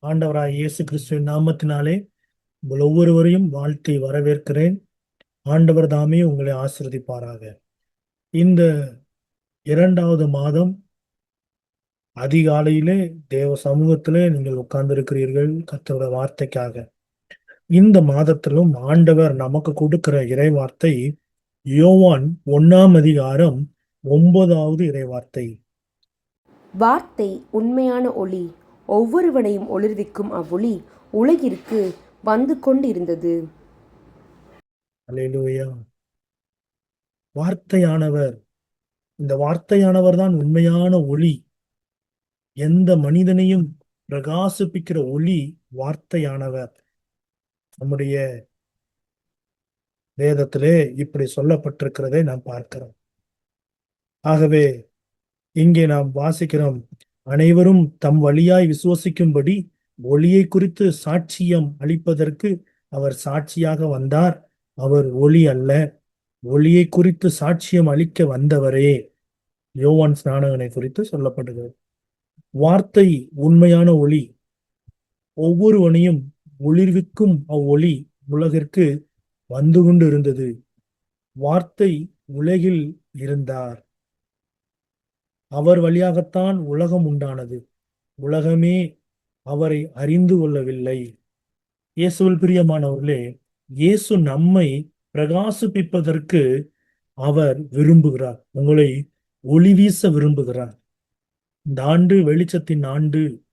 ஆண்டவராய் இயேசு கிறிஸ்துவின் நாமத்தினாலே உங்கள் ஒவ்வொருவரையும் வாழ்த்தி வரவேற்கிறேன். ஆண்டவர் தாமே உங்களை ஆசிர்வதிப்பாராக. இந்த இரண்டாவது மாதம் அதிகாலையிலே தேவ சமூகத்திலே நீங்கள் உட்கார்ந்திருக்கிறீர்கள் கர்த்தருடைய வார்த்தைக்காக. இந்த மாதத்திலும் ஆண்டவர் நமக்கு கொடுக்கிற இறை வார்த்தை யோவான் ஒண்ணாம் அதிகாரம் ஒன்பதாவது இறைவார்த்தை. வார்த்தை உண்மையான ஒளி ஒவ்வொருவனையும் ஒளிர்விக்கும் அவ்வொளி உலகிற்கு வந்து கொண்டிருந்தது. வார்த்தையானவர் இந்த வார்த்தையானவர் தான் உண்மையான ஒளி. எந்த மனிதனையும் பிரகாசிப்பிக்கிற ஒளி வார்த்தையானவர். நம்முடைய வேதத்திலே இப்படி சொல்லப்பட்டிருக்கிறதை நாம் பார்க்கிறோம். ஆகவே இங்கே நாம் வாசிக்கிறோம் அனைவரும் தம் வழியாய் விசுவசிக்கும்படி ஒளியை குறித்து சாட்சியம் அளிப்பதற்கு அவர் சாட்சியாக வந்தார். அவர் ஒளி அல்ல ஒளியை குறித்து சாட்சியம் அளிக்க வந்தவரே. யோவான் ஸ்நானகனை குறித்து சொல்லப்படுகிறது. வார்த்தை உண்மையான ஒளி ஒவ்வொருவனையும் ஒளிர்விக்கும் அவ்வொளி உலகிற்கு வந்து கொண்டு இருந்தது வார்த்தை உலகில் இருந்தார். அவர் வழியாகத்தான் உலகம் உண்டானது. உலகமே அவரை அறிந்து கொள்ளவில்லை. இயேசுவில் பிரியமானவர்களே இயேசு நம்மை பிரகாசிப்பிப்பதற்கு அவர் விரும்புகிறார். உங்களை ஒளி வீச விரும்புகிறார். இந்த ஆண்டு வெளிச்சத்தின் ஆண்டு.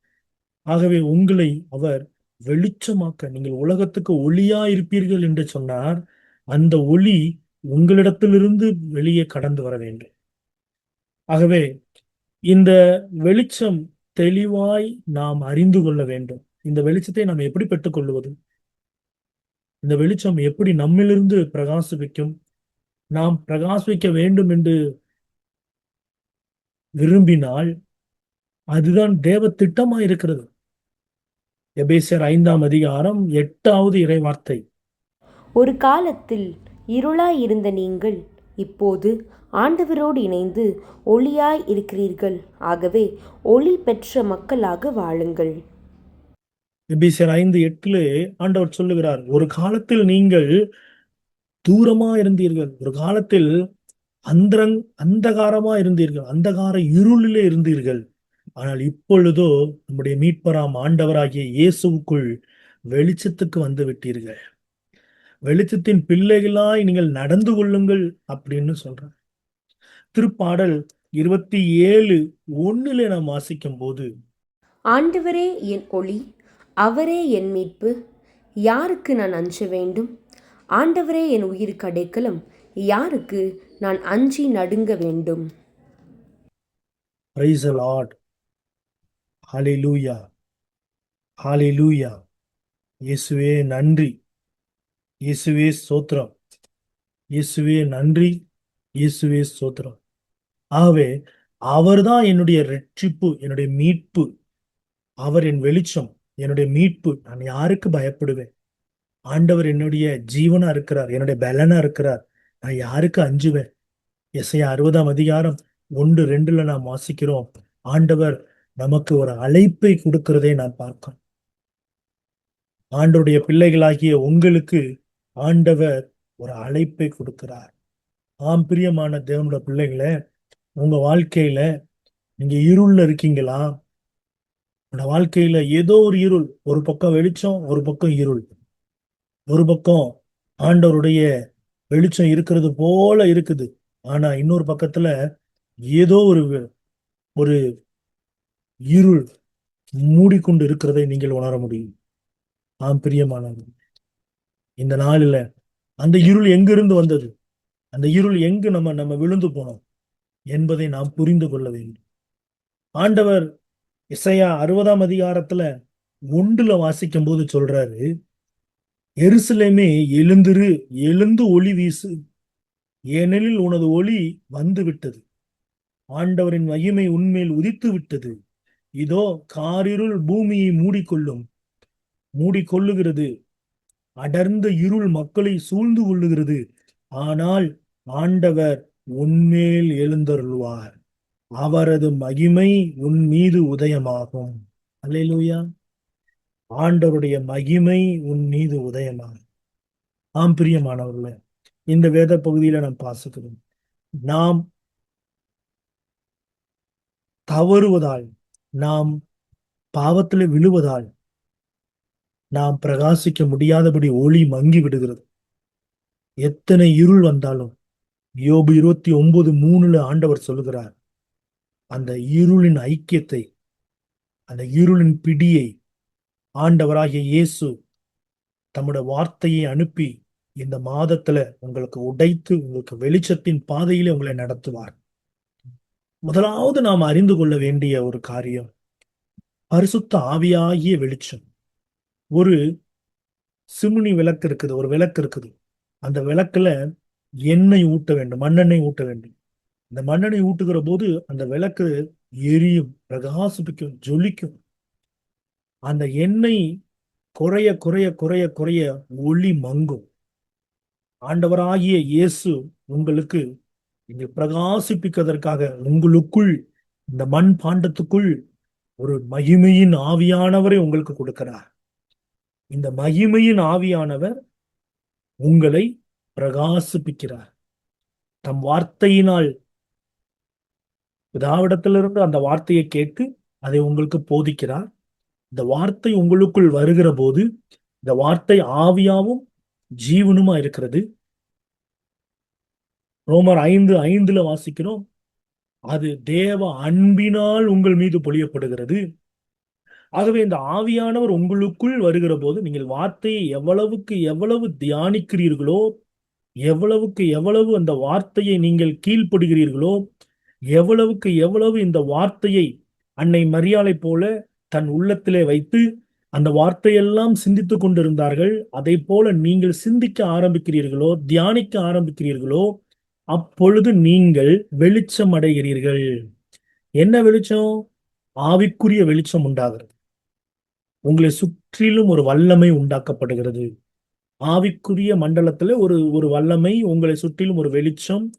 ஆகவே உங்களை அவர் வெளிச்சமாக்க நீங்கள் உலகத்துக்கு ஒளியா இருப்பீர்கள் என்று சொன்னார். அந்த ஒளி உங்களிடத்திலிருந்து வெளியே கடந்து வர வேண்டும். ஆகவே இந்த வெளிச்சம் தெளிவாய் நாம் அறிந்து கொள்ள வேண்டும். இந்த வெளிச்சத்தை நாம் எப்படி பெற்றுக்கொள்வது இந்த வெளிச்சம் எப்படி நம்மிலிருந்து பிரகாசிப்பிக்கும் நாம் பிரகாசிக்க வேண்டும் என்று விரும்பினால் அதுதான் தேவ திட்டமா இருக்கிறது. எபேசியர் ஐந்தாம் அதிகாரம் எட்டாவது இறைவார்த்தை. ஒரு காலத்தில் இருளாய் இருந்த நீங்கள் இப்போது ஆண்டவரோடு இணைந்து ஒளியாய் இருக்கிறீர்கள். ஆகவே ஒளி பெற்ற மக்களாக வாழுங்கள். எபேசியர் ஐந்து எட்டிலே ஆண்டவர் சொல்லுகிறார் ஒரு காலத்தில் நீங்கள் தூரமா இருந்தீர்கள் ஒரு காலத்தில் அந்தரங் அந்தகாரமா இருந்தீர்கள் அந்தகார இருளிலே இருந்தீர்கள். ஆனால் இப்பொழுதோ நம்முடைய மீட்பராம் ஆண்டவராகிய இயேசுவுக்குள் வெளிச்சத்துக்கு வந்து விட்டீர்கள். வெளிச்சத்தின் பிள்ளைகளாய் நீங்கள் நடந்து கொள்ளுங்கள் அப்படின்னு சொல்றார். திருப்பாடல் இருபத்தி ஏழு ஒண்ணுல நாம் வாசிக்கும் போது ஆண்டவரே என் ஒளி அவரே என் மீட்பு யாருக்கு நான் அஞ்ச வேண்டும்? ஆண்டவரே என் உயிருக்கு அடைக்கலம் யாருக்கு நான் அஞ்சி நடுங்க வேண்டும்? பிரைஸ் லார்ட் ஹலிலூயா ஹalleluya. இயேசுவே நன்றி இயேசுவே சோத்திரம் இயேசுவே நன்றி இயேசுவே சோத்திரம் ஆகவே அவர்தான் என்னுடைய ரட்சிப்பு என்னுடைய மீட்பு. அவர் என் வெளிச்சம் என்னுடைய மீட்பு. நான் யாருக்கு பயப்படுவேன்? ஆண்டவர் என்னுடைய ஜீவனா இருக்கிறார் என்னுடைய பலனா இருக்கிறார். நான் யாருக்கு அஞ்சுவேன்? எஸ்ஐ அறுபதாம் அதிகாரம் ஒன்று ரெண்டுல நாம் வாசிக்கிறோம். ஆண்டவர் நமக்கு ஒரு அழைப்பை கொடுக்கிறதை நான் பார்க்கிறோம் ஆண்டவருடைய பிள்ளைகளாகிய உங்களுக்கு ஆண்டவர் ஒரு அழைப்பை கொடுக்கிறார். ஆம் பிரியமான தேவனுடைய பிள்ளைகளை உங்க வாழ்க்கையில நீங்க இருள்ல இருக்கீங்களா? உங்களோட வாழ்க்கையில ஏதோ ஒரு இருள் ஒரு பக்கம் வெளிச்சம் ஒரு பக்கம் இருள். ஒரு பக்கம் ஆண்டவருடைய வெளிச்சம் இருக்கிறது போல இருக்குது. ஆனா இன்னொரு பக்கத்துல ஏதோ ஒரு ஒரு இருள் மூடிக்கொண்டு இருக்கிறதை நீங்கள் உணர முடியும். ஆம் பிரியமானது இந்த நாளில் அந்த இருள் எங்கிருந்து வந்தது? அந்த இருள் எங்கு நம்ம நம்ம விழுந்து போனோம் என்பதை நாம் புரிந்து கொள்ள வேண்டும். ஆண்டவர் இசையா அறுபதாம் அதிகாரத்துல ஒன்றுல வாசிக்கும் போது சொல்றாரு எருசலேமே எழுந்திரு எழுந்து ஒளி வீசு. ஏனெனில் உனது ஒளி வந்து விட்டது ஆண்டவரின் மகிமை உண்மையில் உதித்து விட்டது இதோ காரிருள் பூமியை மூடிக்கொள்ளும். மூடிக்கொள்ளுகிறது. அடர்ந்த இருள் மக்களை சூழ்ந்து கொள்ளுகிறது. ஆனால் ஆண்டவர் உன்மேல் எழுந்தருள்வார். அவரது மகிமை உன் மீது உதயமாகும். அல்லேலூயா. ஆண்டவருடைய மகிமை உன் மீது உதயமாகும். ஆம் பிரியமானவர்களே இந்த வேத பகுதியில நாம் பாசுக்கிறோம் நாம் தவறுவதால் நாம் பாவத்தில் விழுவதால் நாம் பிரகாசிக்க முடியாதபடி ஒளி மங்கி விடுகிறது. எத்தனை இருள் வந்தாலும் யோபு இருபத்தி ஒன்பது மூணுல ஆண்டவர் சொல்லுகிறார் அந்த இருளின் ஐக்கியத்தை அந்த இருளின் பிடியை ஆண்டவராகிய இயேசு தம்முடைய வார்த்தையை அனுப்பி இந்த மாதத்துல உங்களுக்கு உடைத்து உங்களுக்கு வெளிச்சத்தின் பாதையிலே உங்களை நடத்துவார். முதலாவது நாம் அறிந்து கொள்ள வேண்டிய ஒரு காரியம் பரிசுத்த ஆவியாகிய வெளிச்சம். ஒரு சிமுனி விளக்கு இருக்குது ஒரு விளக்கு இருக்குது. அந்த விளக்குல எண்ணெய் ஊட்ட வேண்டும் மண்ணெண்ணெய் ஊட்ட வேண்டும். இந்த மண்ணெண்ணெய் ஊட்டுகிற போது அந்த விளக்கு எரியும் பிரகாசிப்பிக்கும் ஜொலிக்கும். அந்த எண்ணெய் குறைய குறைய குறைய குறைய ஒளி மங்கும். ஆண்டவராகிய இயேசு உங்களுக்கு நீங்கள் பிரகாசிப்பிப்பதற்காக உங்களுக்குள் இந்த மண் பாண்டத்துக்குள் ஒரு மகிமையின் ஆவியானவரை உங்களுக்கு கொடுக்கிறார். இந்த மகிமையின் ஆவியானவர் உங்களை பிரகாசிப்பிக்கிறார். தம் வார்த்தையினால் பிதாவிடத்திலிருந்து அந்த வார்த்தையை கேட்டு அதை உங்களுக்கு போதிக்கிறார். இந்த வார்த்தை உங்களுக்குள் வருகிற போது இந்த வார்த்தை ஆவியாவும் ஜீவனுமா இருக்கிறது ரோமர் ஐந்து ஐந்துல வாசிக்கிறோம். அது தேவ அன்பினால் உங்கள் மீது பொழியப்படுகிறது. ஆகவே இந்த ஆவியானவர் உங்களுக்குள் வருகிற போது நீங்கள் வார்த்தையை எவ்வளவுக்கு எவ்வளவு தியானிக்கிறீர்களோ எவ்வளவுக்கு எவ்வளவு அந்த வார்த்தையை நீங்கள் கீழ்ப்படுகிறீர்களோ எவ்வளவுக்கு எவ்வளவு இந்த வார்த்தையை அன்னை மரியாதை போல தன் உள்ளத்திலே வைத்து அந்த வார்த்தையெல்லாம் சிந்தித்து கொண்டிருந்தார்கள் அதை போல நீங்கள் சிந்திக்க ஆரம்பிக்கிறீர்களோ தியானிக்க ஆரம்பிக்கிறீர்களோ அப்பொழுது நீங்கள் வெளிச்சம் அடைகிறீர்கள் என்ன வெளிச்சம்? ஆவிக்குரிய வெளிச்சம் உண்டாகிறது. உங்களை சுற்றிலும் ஒரு வல்லமை உண்டாக்கப்படுகிறது. ஆவிக்குரிய மண்டலத்துல ஒரு ஒரு வல்லமை உங்களை சுற்றிலும் ஒரு வெளிச்சம்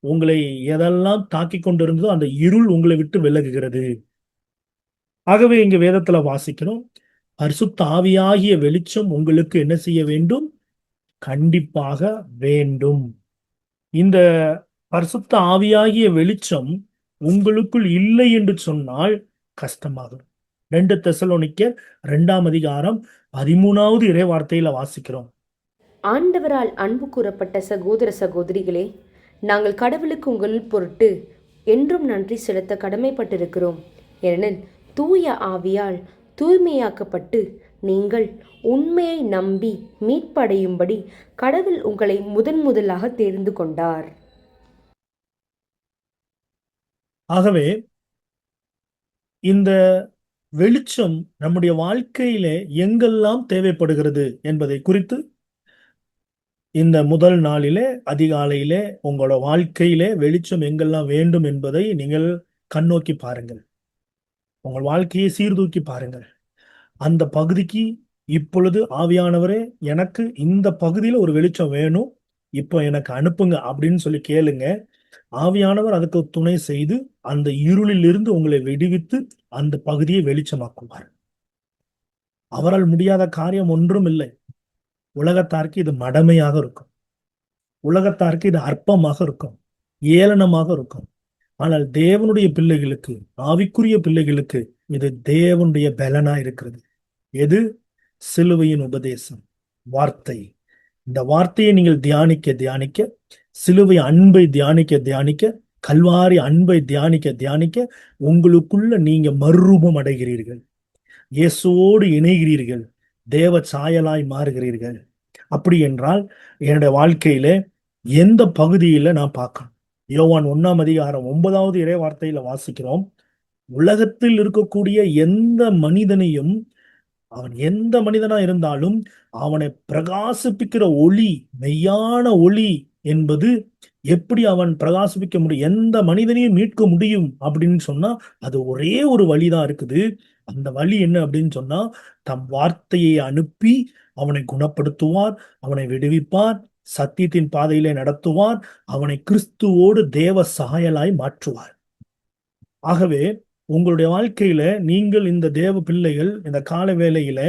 உங்களை எதெல்லாம் தாக்கி கொண்டிருந்ததோ அந்த இருள் உங்களை விட்டு விலகுகிறது. ஆகவே இங்க வேதத்துல வாசிக்கிறோம் பரிசுத்த ஆவியாகிய வெளிச்சம் உங்களுக்கு என்ன செய்ய வேண்டும்? கண்டிப்பாக வேண்டும். இந்த பரிசுத்த ஆவியாகிய வெளிச்சம் உங்களுக்குள் இல்லை என்று சொன்னால் கஷ்டமாகும். ரெண்டு தெசலோனிக்க ரெண்டாம் அதிகாரம் பதிமூணாவது இறை வார்த்தையில வாசிக்கிறோம். ஆண்டவரால் அன்பு கூறப்பட்ட சகோதர சகோதரிகளே நாங்கள் கடவுளுக்கு உங்கள் பொருட்டு என்றும் நன்றி செலுத்த கடமைப்பட்டிருக்கிறோம். ஏனெனில் தூய ஆவியால் தூய்மையாக்கப்பட்டு நீங்கள் உண்மையை நம்பி மீட்படையும்படி கடவுள் உங்களை முதன் முதலாக தேர்ந்து கொண்டார். ஆகவே இந்த வெளிச்சம் நம்முடைய வாழ்க்கையிலே எங்கெல்லாம் தேவைப்படுகிறது என்பதை குறித்து இந்த முதல் நாளிலே அதிகாலையிலே உங்களோட வாழ்க்கையிலே வெளிச்சம் எங்கெல்லாம் வேண்டும் என்பதை நீங்கள் கண்ணோக்கி பாருங்கள். உங்கள் வாழ்க்கையை சீர்தூக்கி பாருங்கள். அந்த பகுதிக்கு இப்பொழுது ஆவியானவரே எனக்கு இந்த பகுதியில ஒரு வெளிச்சம் வேணும். இப்போ எனக்கு அனுப்புங்க அப்படின்னு சொல்லி கேளுங்க. ஆவியானவர் அதுக்கு துணை செய்து அந்த இருளிலிருந்து உங்களை விடுவித்து அந்த பகுதியை வெளிச்சமாக்குவார். அவரால் முடியாத காரியம் ஒன்றும் இல்லை. உலகத்தார்க்கு இது மடமையாக இருக்கும். உலகத்தாருக்கு இது அற்பமாக இருக்கும். ஏளனமாக இருக்கும். ஆனால் தேவனுடைய பிள்ளைகளுக்கு ஆவிக்குரிய பிள்ளைகளுக்கு இது தேவனுடைய பலனா இருக்கிறது. எது? சிலுவையின் உபதேசம் வார்த்தை. இந்த வார்த்தையை நீங்கள் தியானிக்க தியானிக்க சிலுவை அன்பை தியானிக்க தியானிக்க கல்வாரி அன்பை தியானிக்க தியானிக்க உங்களுக்குள்ள நீங்க மறுரூபம் அடைகிறீர்கள். இயேசுவோடு இணைகிறீர்கள். தேவ சாயலாய் மாறுகிறீர்கள். அப்படி என்றால் என்னுடைய வாழ்க்கையில எந்த பகுதியில நான் பார்க்கணும்? யோவான் ஒன்னாம் அதிகாரம் ஒன்பதாவது இறை வார்த்தையில வாசிக்கிறோம். உலகத்தில் இருக்கக்கூடிய எந்த மனிதனையும் அவன் எந்த மனிதனா இருந்தாலும் அவனை பிரகாசிப்பிக்கிற ஒளி மெய்யான ஒளி என்பது எப்படி அவன் பிரகாசிப்பிக்க முடியும் எந்த மனிதனையும் மீட்க முடியும் அப்படின்னு சொன்னா அது ஒரே ஒரு வழிதான் இருக்குது. அந்த வழி என்ன அப்படின்னு சொன்னா தம் வார்த்தையை அனுப்பி அவனை குணப்படுத்துவார் அவனை விடுவிப்பார் சத்தியத்தின் பாதையிலே நடத்துவார் அவனை கிறிஸ்துவோடு தேவ சாயலாய் மாற்றுவார். ஆகவே உங்களுடைய வாழ்க்கையில நீங்கள் இந்த தேவ பிள்ளைகள் இந்த கால வேலையில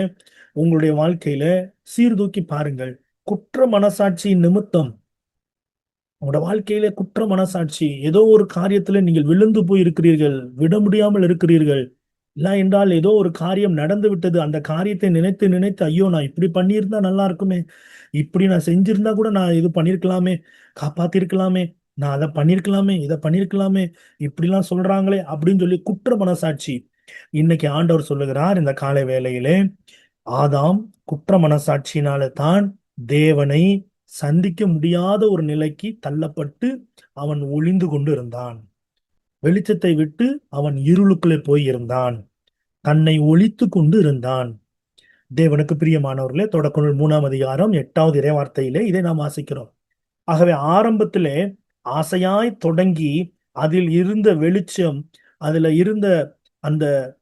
உங்களுடைய வாழ்க்கையில சீர்தூக்கி பாருங்கள். குற்ற மனசாட்சியின் நிமித்தம். உங்களோட வாழ்க்கையில குற்ற மனசாட்சி. ஏதோ ஒரு காரியத்துல நீங்கள் விழுந்து போய் இருக்கிறீர்கள் விட முடியாமல் இருக்கிறீர்கள். இல்லை என்றால் ஏதோ ஒரு காரியம் நடந்து விட்டது. அந்த காரியத்தை நினைத்து நினைத்து ஐயோ நான் இப்படி பண்ணியிருந்தா நல்லா இருக்குமே. இப்படி நான் செஞ்சிருந்தா கூட நான் இது பண்ணியிருக்கலாமே காப்பாத்திருக்கலாமே நான் அதை பண்ணியிருக்கலாமே இதை பண்ணியிருக்கலாமே இப்படிலாம் சொல்றாங்களே அப்படின்னு சொல்லி குற்ற மனசாட்சி. இன்னைக்கு ஆண்டவர் சொல்லுகிறார் இந்த காலை வேளையிலே ஆதாம் குற்ற மனசாட்சியினால தான் தேவனை சந்திக்க முடியாத ஒரு நிலைக்கு தள்ளப்பட்டு அவன் ஒளிந்து கொண்டு இருந்தான் வெளிச்சத்தை விட்டு அவன் இருளுக்குள்ளே போய் இருந்தான் தன்னை ஒழித்து கொண்டு இருந்தான் தேவனுக்கு பிரியமானவர்களே தொடக்க மூணாம் அதிகாரம் எட்டாவது இறைவார்த்தையிலே இதை நாம் வாசிக்கிறோம். ஆகவே ஆரம்பத்திலே ஆசையாய் தொடங்கி அதில் இருந்த வெளிச்சம் அதுல இருந்த அந்த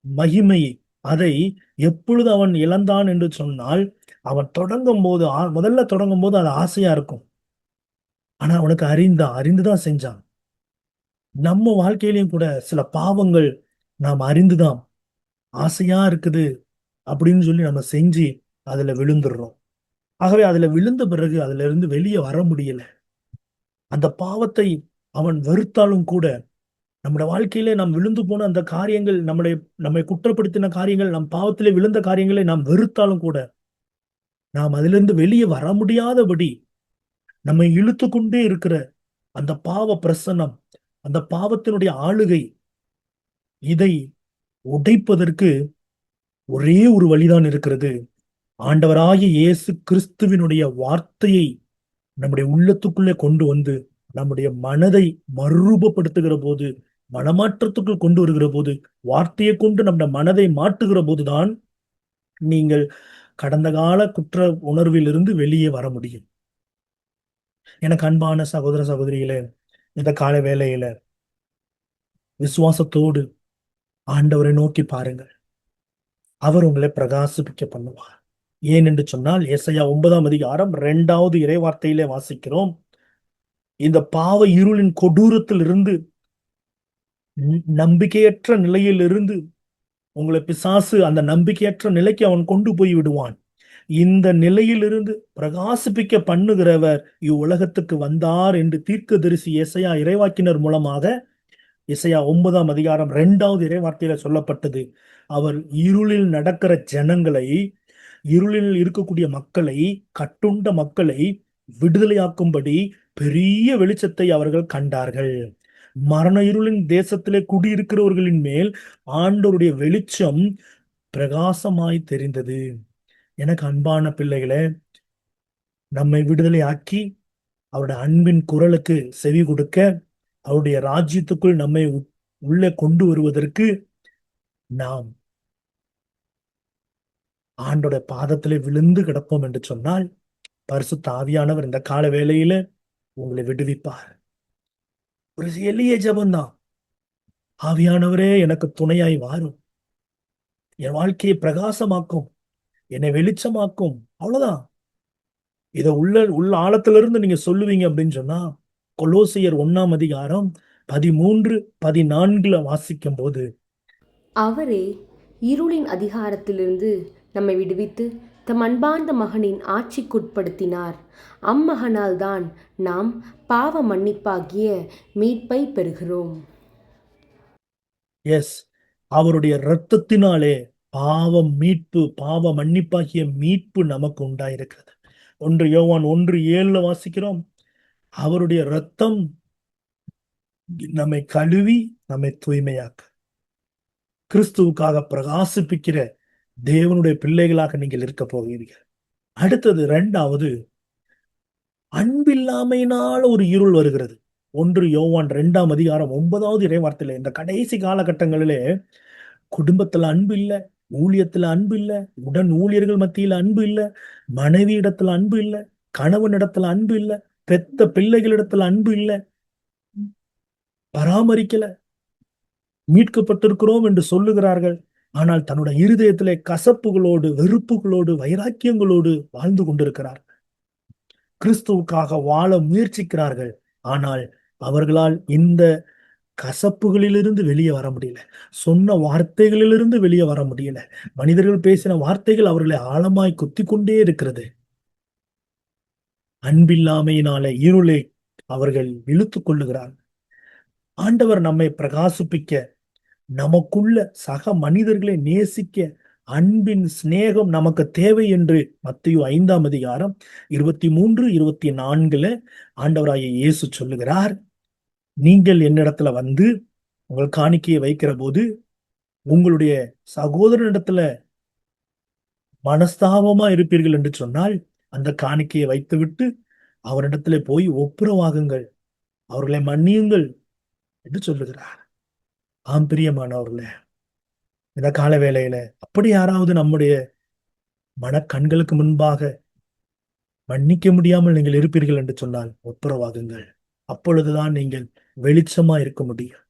மகிமை அதை எப்பொழுது அவன் இழந்தான் என்று சொன்னால் அவன் தொடங்கும் போது ஆ- முதல்ல தொடங்கும் போது அது ஆசையா இருக்கும். ஆனா அவனுக்கு அறிந்தான் அறிந்துதான் செஞ்சான். நம்ம வாழ்க்கையிலையும் கூட சில பாவங்கள் நாம் அறிந்துதான் ஆசையா இருக்குது அப்படின்னு சொல்லி நம்ம செஞ்சு அதுல விழுந்துடுறோம். ஆகவே அதுல விழுந்த பிறகு அதுல இருந்து வெளியே வர முடியல. அந்த பாவத்தை அவன் வெறுத்தாலும் கூட நம்முடைய வாழ்க்கையிலே நாம் விழுந்து போன அந்த காரியங்கள் நம்முடைய நம்மை குற்றப்படுத்தின காரியங்கள் நம் பாவத்திலே விழுந்த காரியங்களை நாம் வெறுத்தாலும் கூட நாம் அதிலிருந்து வெளியே வர முடியாதபடி நம்மை இழுத்து கொண்டே இருக்கிற அந்த பாவ பிரசன்னம் அந்த பாவத்தினுடைய ஆளுகை இதை உடைப்பதற்கு ஒரே ஒரு வழிதான் இருக்கிறது. ஆண்டவராகிய இயேசு கிறிஸ்துவினுடைய வார்த்தையை நம்முடைய உள்ளத்துக்குள்ளே கொண்டு வந்து நம்முடைய மனதை மறுரூபப்படுத்துகிற போது மனமாற்றத்துக்குள் கொண்டு வருகிற போது வார்த்தையை கொண்டு நம்முடைய மனதை மாற்றுகிற போதுதான் நீங்கள் கடந்த கால குற்ற உணர்விலிருந்து வெளியே வர முடியும். எனக்கு அன்பான சகோதர சகோதரிகளே இந்த கால வேலையில விசுவாசத்தோடு ஆண்டவரை நோக்கி பாருங்கள். அவர் உங்களை பிரகாசிப்பிக்க பண்ணுவார். ஏன் என்று சொன்னால் ஏசையா ஒன்பதாம் அதிகாரம் இரண்டாவது இறைவார்த்தையிலே வாசிக்கிறோம். இந்த பாவ இருளின் கொடூரத்தில் இருந்து நம்பிக்கையற்ற நிலையில் இருந்து உங்களை பிசாசு அந்த நம்பிக்கையற்ற நிலைக்கு அவன் கொண்டு போய் விடுவான். இந்த நிலையிலிருந்து பிரகாசிப்பிக்க பண்ணுகிறவர் இவ்வுலகத்துக்கு வந்தார் என்று தீர்க்க தரிசி இசையா இறைவாக்கினர் மூலமாக இசையா ஒன்பதாம் அதிகாரம் இரண்டாவது இறைவார்த்தையில சொல்லப்பட்டது. அவர் இருளில் நடக்கிற ஜனங்களை இருளில் இருக்கக்கூடிய மக்களை கட்டுண்ட மக்களை விடுதலையாக்கும்படி பெரிய வெளிச்சத்தை அவர்கள் கண்டார்கள். மரண இருளின் தேசத்திலே குடியிருக்கிறவர்களின் மேல் ஆண்டவருடைய வெளிச்சம் பிரகாசமாய் தெரிந்தது. எனக்கு அன்பான பிள்ளைகளை நம்மை விடுதலையாக்கி அவருடைய அன்பின் குரலுக்கு செவி கொடுக்க அவருடைய ராஜ்யத்துக்குள் நம்மை உ- உள்ளே கொண்டு வருவதற்கு நாம் ஆண்டோட பாதத்திலே விழுந்து கிடப்போம் என்று சொன்னால் பரிசு தாவியானவர் இந்த கால வேளையில உங்களை விடுவிப்பார். ஒரு எளிய ஜெபம்தான். ஆவியானவரே எனக்கு துணையாய் வாரும். என் வாழ்க்கையை பிரகாசமாக்கும். என்னை வெளிச்சமாக்கும். அவ்வளவுதான். இதை உள்ள உள்ள ஆழத்திலிருந்து நீங்க சொல்லுவீங்க அப்படின்னு சொன்னா கொலோசியர் ஒன்னாம் அதிகாரம் பதிமூன்று பதினான்குல வாசிக்கும் போது அவரே இருளின் அதிகாரத்திலிருந்து நம்மை விடுவித்து தம் அன்பார்ந்த மகனின் ஆட்சிக்குட்படுத்தினார். அம்மகனால்தான் நாம் பாவ மன்னிப்பாகிய மீட்பை பெறுகிறோம். எஸ் அவருடைய இரத்தத்தினாலே பாவம் மீட்பு பாவ மன்னிப்பாகிய மீட்பு நமக்கு உண்டாயிருக்கிறது. ஒன்று யோவான் ஒன்று ஏழுல வாசிக்கிறோம். அவருடைய இரத்தம் நம்மை கழுவி நம்மை தூய்மையாக்க. கிறிஸ்துவுக்காக பிரகாசிப்பிக்கிற தேவனுடைய பிள்ளைகளாக நீங்கள் இருக்க போகிறீர்கள். அடுத்தது ரெண்டாவது அன்பில்லாமையினால் ஒரு இருள் வருகிறது. ஒன்று யோவான் ரெண்டாம் அதிகாரம் ஒன்பதாவது இறைவார்த்தையில இந்த கடைசி காலகட்டங்களிலே குடும்பத்துல அன்பு இல்லை ஊழியத்துல அன்பு இல்லை உடன் ஊழியர்கள் மத்தியில அன்பு இல்லை மனைவி இடத்துல அன்பு இல்லை கணவன் இடத்துல அன்பு இல்லை பெத்த பிள்ளைகளிடத்துல அன்பு இல்லை பராமரிக்கல மீட்கப்பட்டிருக்கிறோம் என்று சொல்லுகிறார்கள். ஆனால் தன்னுடைய இருதயத்திலே கசப்புகளோடு வெறுப்புகளோடு வைராக்கியங்களோடு வாழ்ந்து கொண்டிருக்கிறார். கிறிஸ்துவுக்காக வாழ முயற்சிக்கிறார்கள். ஆனால் அவர்களால் இந்த கசப்புகளிலிருந்து வெளியே வர முடியல. சொன்ன வார்த்தைகளிலிருந்து வெளியே வர முடியல. மனிதர்கள் பேசின வார்த்தைகள் அவர்களை ஆழமாய் குத்தி கொண்டே இருக்கிறது. அன்பில்லாமையினால இருளை அவர்கள் இழுத்து கொள்ளுகிறார். ஆண்டவர் நம்மை பிரகாசிப்பிக்க நமக்குள்ள சக மனிதர்களை நேசிக்க அன்பின் சிநேகம் நமக்கு தேவை என்று மத்திய ஐந்தாம் அதிகாரம் இருபத்தி மூன்று இருபத்தி நான்குல ஆண்டவராய இயேசு சொல்லுகிறார். நீங்கள் என்னிடத்துல வந்து உங்கள் காணிக்கையை வைக்கிற போது உங்களுடைய சகோதரனிடத்துல மனஸ்தாபமா இருப்பீர்கள் என்று சொன்னால் அந்த காணிக்கையை வைத்துவிட்டு அவரிடத்துல போய் ஒப்புரவாகுங்கள். அவர்களை மன்னியுங்கள் என்று சொல்லுகிறார். ஆம் பிரியமானவர்களே இந்த கால வேளையில அப்படி யாராவது நம்முடைய மனக்கண்களுக்கு முன்பாக மன்னிக்க முடியாமல் நீங்கள் இருப்பீர்கள் என்று சொன்னால் ஒப்புரவாகுங்கள். அப்பொழுதுதான் நீங்கள் வெளிச்சமா இருக்க முடியும்.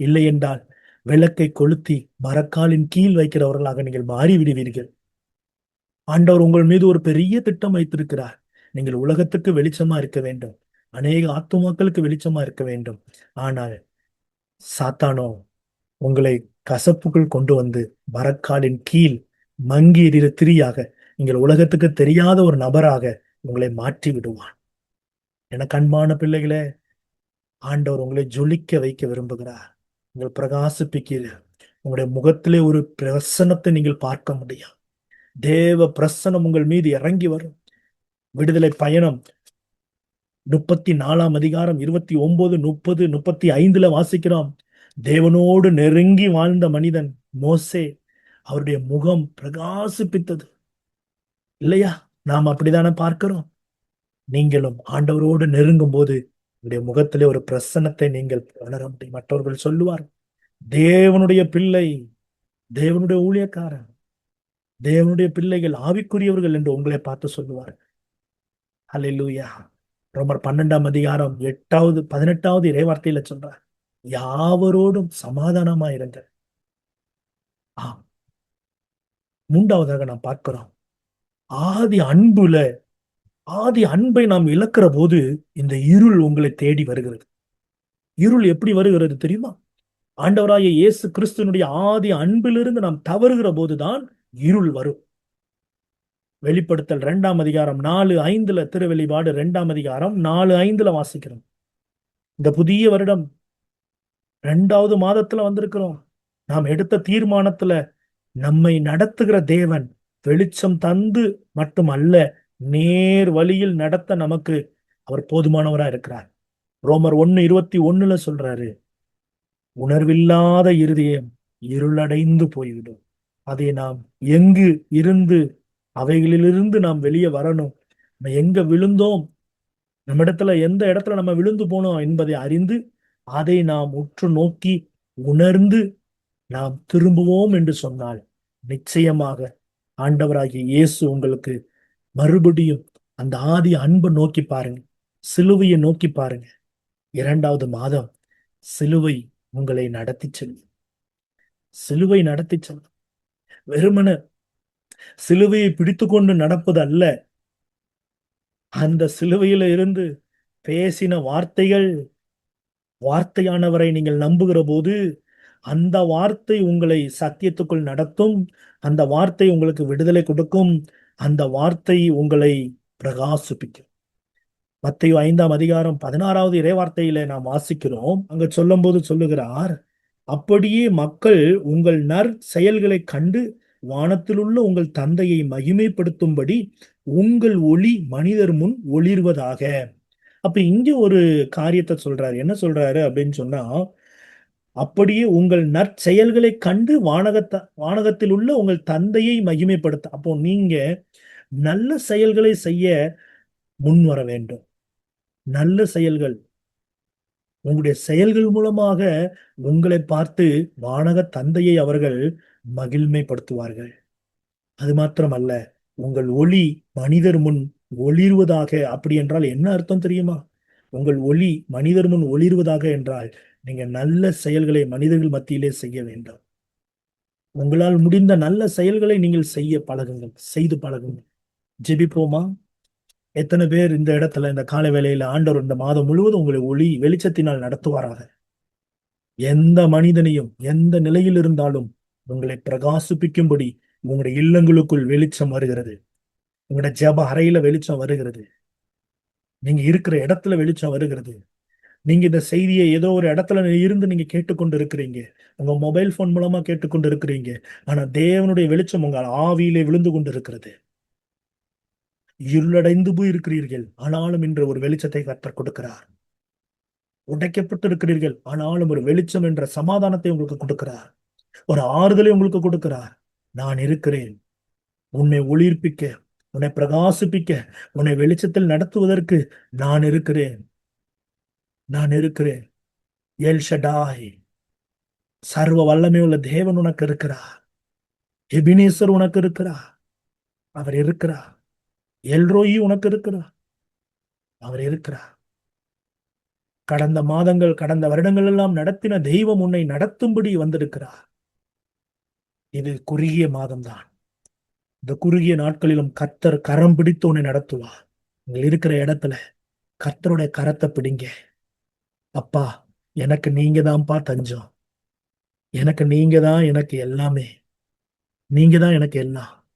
இல்லை என்றால் விளக்கை கொளுத்தி மரக்காலின் கீழ் வைக்கிறவர்களாக நீங்கள் மாறிவிடுவீர்கள். ஆண்டவர் உங்கள் மீது ஒரு பெரிய திட்டம் வைத்திருக்கிறார். நீங்கள் உலகத்துக்கு வெளிச்சமா இருக்க வேண்டும். அநேக ஆத்துமாக்களுக்கு வெளிச்சமா இருக்க வேண்டும். ஆனால் சாத்தானோ உங்களை கசப்புக்குள் கொண்டு வந்து மரக்காலின் கீழ் மங்கி எறிகிற திரியாக நீங்கள் உலகத்துக்கு தெரியாத ஒரு நபராக உங்களை மாற்றி விடுவான். என கண்மான பிள்ளைகளே ஆண்டவர் உங்களை ஜொலிக்க வைக்க விரும்புகிறார். உங்கள் பிரகாசிப்பிக்கிற உங்களுடைய முகத்திலே ஒரு பிரசனத்தை நீங்கள் பார்க்க முடியும். தேவ பிரசனம் உங்கள் மீது இறங்கி வரும். விடுதலை பயணம் முப்பத்தி நாலாம் அதிகாரம் இருபத்தி ஒன்பது முப்பது முப்பத்தி ஐந்துல வாசிக்கிறோம். தேவனோடு நெருங்கி வாழ்ந்த மனிதன் மோசே அவருடைய முகம் பிரகாசிப்பித்தது. இல்லையா? நாம் அப்படித்தானே பார்க்கிறோம். நீங்களும் ஆண்டவரோடு நெருங்கும் போது உங்களுடைய முகத்திலே ஒரு பிரசன்னத்தை நீங்கள் உணர முடியும். மற்றவர்கள் சொல்லுவார் தேவனுடைய பிள்ளை தேவனுடைய ஊழியக்காரன் தேவனுடைய பிள்ளைகள் ஆவிக்குரியவர்கள் என்று உங்களை பார்த்து சொல்லுவார் லூயா ரோமர் பன்னெண்டாம் அதிகாரம் எட்டாவது பதினெட்டாவது இறைவார்த்தையில சொல்றார். யாவரோடும் சமாதானமா இருங்க ஆம். மூன்றாவதாக நாம் பார்க்கிறோம். ஆதி அன்புல ஆதி அன்பை நாம் இழக்கிற போது இந்த இருள் உங்களை தேடி வருகிறது. இருள் எப்படி வருகிறது தெரியுமா? ஆண்டவராய இயேசு கிறிஸ்துனுடைய ஆதி அன்பிலிருந்து நாம் தவறுகிற போதுதான் இருள் வரும். வெளிப்படுத்தல் இரண்டாம் அதிகாரம் நாலு ஐந்துல திருவெளிபாடு இரண்டாம் அதிகாரம் நாலு ஐந்துல வாசிக்கிறோம். இந்த புதிய வருடம் ரெண்டாவது மாதத்துல வந்திருக்கிறோம். நாம் எடுத்த தீர்மானத்துல நம்மை நடத்துகிற தேவன் வெளிச்சம் தந்து மட்டுமல்ல நேர் வழியில் நடத்த நமக்கு அவர் போதுமானவரா இருக்கிறார். ரோமர் ஒன்னு இருபத்தி ஒண்ணுல சொல்றாரு உணர்வில்லாத இருதயம் இருளடைந்து போய்விடும். அதை நாம் எங்கு இருந்து அவைகளிலிருந்து நாம் வெளியே வரணும்? நம்ம எங்க விழுந்தோம்? நம்ம இடத்துல எந்த இடத்துல நம்ம விழுந்து போனோம் என்பதை அறிந்து அதை நாம் உற்று நோக்கி உணர்ந்து நாம் திரும்புவோம் என்று சொன்னால் நிச்சயமாக ஆண்டவராகிய இயேசு உங்களுக்கு மறுபடியும் அந்த ஆதி அன்பை நோக்கி பாருங்க சிலுவையை நோக்கி பாருங்க இரண்டாவது மாதம் சிலுவை உங்களை நடத்தி செல்லும். சிலுவை நடத்தி செல்லும். வெறுமன சிலுவையை பிடித்து கொண்டு நடப்பது அல்ல. அந்த சிலுவையில இருந்து பேசின வார்த்தைகள் வார்த்தையானவரை நீங்கள் நம்புகிற போது அந்த வார்த்தை உங்களை சத்தியத்துக்குள் நடத்தும் அந்த வார்த்தை உங்களுக்கு விடுதலை கொடுக்கும் அந்த வார்த்தை உங்களை பிரகாசிப்பிக்கும். மத்தையோ ஐந்தாம் அதிகாரம் பதினாறாவது இறைவார்த்தையில நாம் வாசிக்கிறோம். அங்க சொல்லும்போது சொல்லுகிறார் அப்படியே மக்கள் உங்கள் நற் செயல்களை கண்டு வானத்திலுள்ள உங்கள் தந்தையை மகிமைப்படுத்தும்படி உங்கள் ஒளி மனிதர் முன் ஒளிர்வதாக. அப்ப இங்க ஒரு காரியத்தை சொல்றாரு. என்ன சொல்றாரு அப்படின்னு சொன்னா அப்படியே உங்கள் நற்செயல்களை கண்டு வானகத்த வானகத்தில் உள்ள உங்கள் தந்தையை மகிமைப்படுத்த. அப்போ நீங்க நல்ல செயல்களை செய்ய முன் வர வேண்டும். நல்ல செயல்கள். உங்களுடைய செயல்கள் மூலமாக உங்களை பார்த்து வானக தந்தையை அவர்கள் மகிழ்மைப்படுத்துவார்கள். அது மாத்திரமல்ல உங்கள் ஒளி மனிதர் முன் ஒளிர்வதாக அப்படி என்றால் என்ன அர்த்தம் தெரியுமா? உங்கள் ஒளி மனிதர் முன் ஒளிர்வதாக என்றால் நீங்க நல்ல செயல்களை மனிதர்கள் மத்தியிலே செய்ய வேண்டும். உங்களால் முடிந்த நல்ல செயல்களை நீங்கள் செய்ய பழகுங்கள் செய்து பழகுங்கள். ஜெபிப்போமா? எத்தனை பேர் இந்த இடத்துல இந்த கால வேலையில ஆண்டவர் இந்த மாதம் முழுவதும் உங்களை ஒளி வெளிச்சத்தினால் நடத்துவாராக? எந்த மனிதனையும் எந்த நிலையில் இருந்தாலும் உங்களை பிரகாசிப்பிக்கும்படி உங்களுடைய இல்லங்களுக்குள் வெளிச்சம் வருகிறது. உங்களோட ஜெப அறையில வெளிச்சம் வருகிறது. நீங்க இருக்கிற இடத்துல வெளிச்சம் வருகிறது. நீங்க இந்த செய்தியை ஏதோ ஒரு இடத்துல இருந்து நீங்க கேட்டுக்கொண்டு இருக்கிறீங்க உங்க மொபைல் போன் மூலமா கேட்டுக்கொண்டு இருக்கிறீங்க ஆனா தேவனுடைய வெளிச்சம் உங்க ஆவியிலே விழுந்து கொண்டு இருக்கிறது இருளடைந்து போய் இருக்கிறீர்கள் ஆனாலும் இன்று ஒரு வெளிச்சத்தை கற்றுக் கொடுக்கிறார். உடைக்கப்பட்டு இருக்கிறீர்கள் ஆனாலும் ஒரு வெளிச்சம் என்ற சமாதானத்தை உங்களுக்கு கொடுக்கிறார். ஒரு ஆறுதலை உங்களுக்கு கொடுக்கிறார். நான் இருக்கிறேன். உன்னை ஒளிர்ப்பிக்க உன்னை பிரகாசிப்பிக்க உன்னை வெளிச்சத்தில் நடத்துவதற்கு நான் இருக்கிறேன். நான் இருக்கிறேன். எல் ஷடாய் சர்வ வல்லமை உள்ள தேவன் உனக்கு இருக்கிறார். எபினேசர் உனக்கு இருக்கிறார். அவர் இருக்கிறார். எல்ரோயி உனக்கு இருக்கிறார். அவர் இருக்கிறார். கடந்த மாதங்கள் கடந்த வருடங்கள் எல்லாம் நடத்தின தெய்வம் உன்னை நடத்தும்படி வந்திருக்கிறார். இது குறுகிய மாதம்தான். இந்த குறுகிய நாட்களிலும் கர்த்தர் கரம் பிடித்து உன்னை நடத்துவார். நீங்கள் இருக்கிற இடத்துல கர்த்தருடைய கரத்தை பிடிங்க. அப்பா எனக்கு நீங்க தான்ப்பா தஞ்சம். எனக்கு நீங்க தான் எனக்கு எல்லாமே. நீங்க தான் எனக்கு எல்லாம்.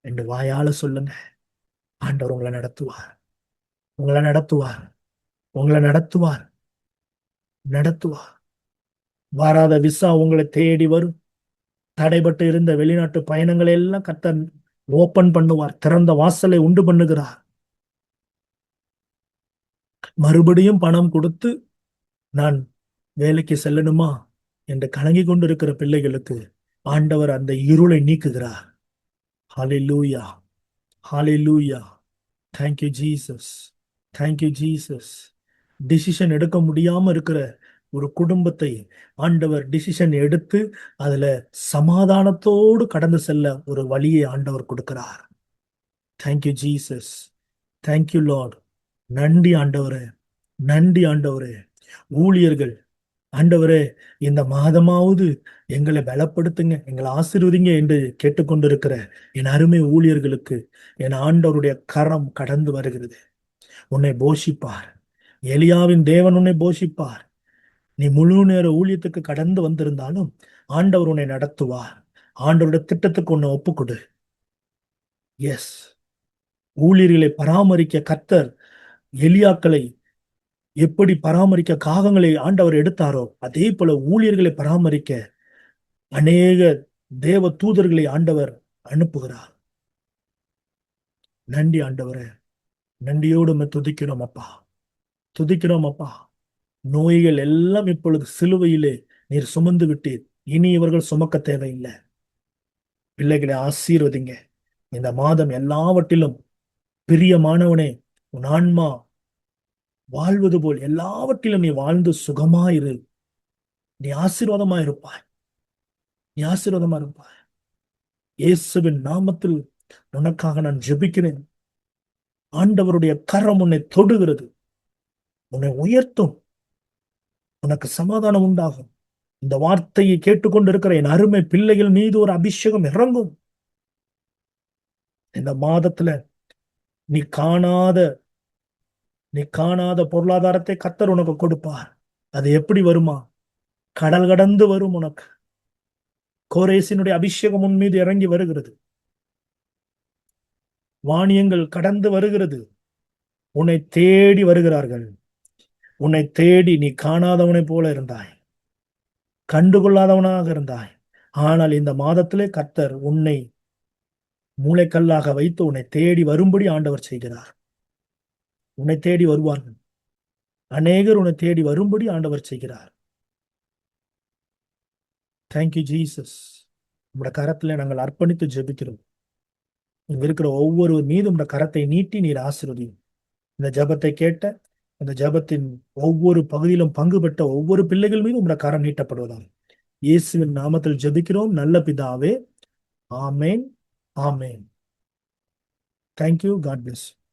என்று வாயால சொல்லுங்க. ஆண்டவர் உங்களை நடத்துவார். உங்களை நடத்துவார். உங்களை நடத்துவார். நடத்துவார். வராத விசா உங்களை தேடி வரும். தடைபட்டு இருந்த வெளிநாட்டு பயணங்களை எல்லாம் கர்த்தர் ஓபன் பண்ணுவார் திறந்த வாசலை உண்டு பண்ணுகிறார். மறுபடியும் பணம் கொடுத்து நான் வேலைக்கு செல்லணுமா? என்று கலங்கி கொண்டிருக்கிற பிள்ளைகளுக்கு ஆண்டவர் அந்த இருளை நீக்குகிறார். ஹalleluya ஹalleluya லூயா thank you Jesus thank you Jesus decision எடுக்க முடியாம இருக்கிற ஒரு குடும்பத்தை ஆண்டவர் டிசிஷன் எடுத்து அதுல சமாதானத்தோடு கடந்து செல்ல ஒரு வழியை ஆண்டவர் கொடுக்கிறார். தேங்க்யூ ஜீசஸ் தேங்க்யூ லார்ட் நன்றி ஆண்டவரே. நன்றி ஆண்டவரே. ஊழியர்கள் ஆண்டவரே இந்த மாதமாவது எங்களை பலப்படுத்துங்க எங்களை ஆசீர்வதிங்க என்று கேட்டுக்கொண்டிருக்கிற என் அருமை ஊழியர்களுக்கு என் ஆண்டவருடைய கரம் கடந்து வருகிறது. உன்னை போஷிப்பார். எலியாவின் தேவன் உன்னை போஷிப்பார். நீ முழு நேர ஊழியத்துக்கு கடந்து வந்திருந்தாலும் ஆண்டவர் உன்னை நடத்துவார். ஆண்டவருடைய திட்டத்துக்கு உன்னை ஒப்புக்கொடு. எஸ் ஊழியர்களை பராமரிக்க கத்தர் எலியாக்களை எப்படி பராமரிக்க காகங்களை ஆண்டவர் எடுத்தாரோ அதே போல ஊழியர்களை பராமரிக்க அநேக தேவ தூதர்களை ஆண்டவர் அனுப்புகிறார். நன்றி ஆண்டவரே. நன்றியோடு நம்ம துதிக்கிறோம் அப்பா. துதிக்கிறோம் அப்பா. நோய்கள் எல்லாம் இப்பொழுது சிலுவையிலே நீர் சுமந்து விட்டீர். இனி இவர்கள் சுமக்க தேவையில்லை. பிள்ளைகளை ஆசீர்வதிங்க. இந்த மாதம் எல்லாவற்றிலும் பிரியமானவனே உன் ஆன்மா வாழ்வது போல் எல்லாவற்றிலும் நீ வாழ்ந்து சுகமாயிரு. நீ ஆசீர்வாதமா இருப்பாய். நீ ஆசீர்வாதமா இருப்பாய். இயேசுவின் நாமத்தில் உனக்காக நான் ஜெபிக்கிறேன். ஆண்டவருடைய கரம் உன்னை தொடுகிறது. உன்னை உயர்த்தும். உனக்கு சமாதானம் உண்டாகும். இந்த வார்த்தையை கேட்டுக்கொண்டிருக்கிற என் அருமை பிள்ளைகள் மீது ஒரு அபிஷேகம் இறங்கும். இந்த மாதத்துல நீ காணாத நீ காணாத பொருளாதாரத்தை கத்தர் உனக்கு கொடுப்பார். அது எப்படி வருமா? கடல் கடந்து வரும் உனக்கு. கோரேசினுடைய அபிஷேகம் உன் மீது இறங்கி வருகிறது. வாணியங்கள் கடந்து வருகிறது. உன்னை தேடி வருகிறார்கள். உன்னை தேடி நீ காணாதவனை போல இருந்தாய். கண்டுகொள்ளாதவனாக இருந்தாய். ஆனால் இந்த மாதத்திலே கர்த்தர் உன்னை மூளைக்கல்லாக வைத்து உன்னை தேடி வரும்படி ஆண்டவர் செய்கிறார். உன்னை தேடி வருவார்கள் அநேகர் உன்னை தேடி வரும்படி ஆண்டவர் செய்கிறார். தேங்க்யூ ஜீசஸ் உங்களோட கரத்துல நாங்கள் அர்ப்பணித்து ஜெபிக்கிறோம். இங்க இருக்கிற ஒவ்வொரு மீதும் உங்களோட கரத்தை நீட்டி நீர் ஆசீர்வதியும். இந்த ஜெபத்தை கேட்ட இந்த ஜெபத்தின் ஒவ்வொரு பகுதியிலும் பங்கு பெற்ற ஒவ்வொரு பிள்ளைகள் மீதும் உங்களோட கரம் நீட்டப்படுவதாக இயேசுவின் நாமத்தில் ஜெபிக்கிறோம். நல்ல பிதாவே. ஆமேன். ஆமேன். Thank you God bless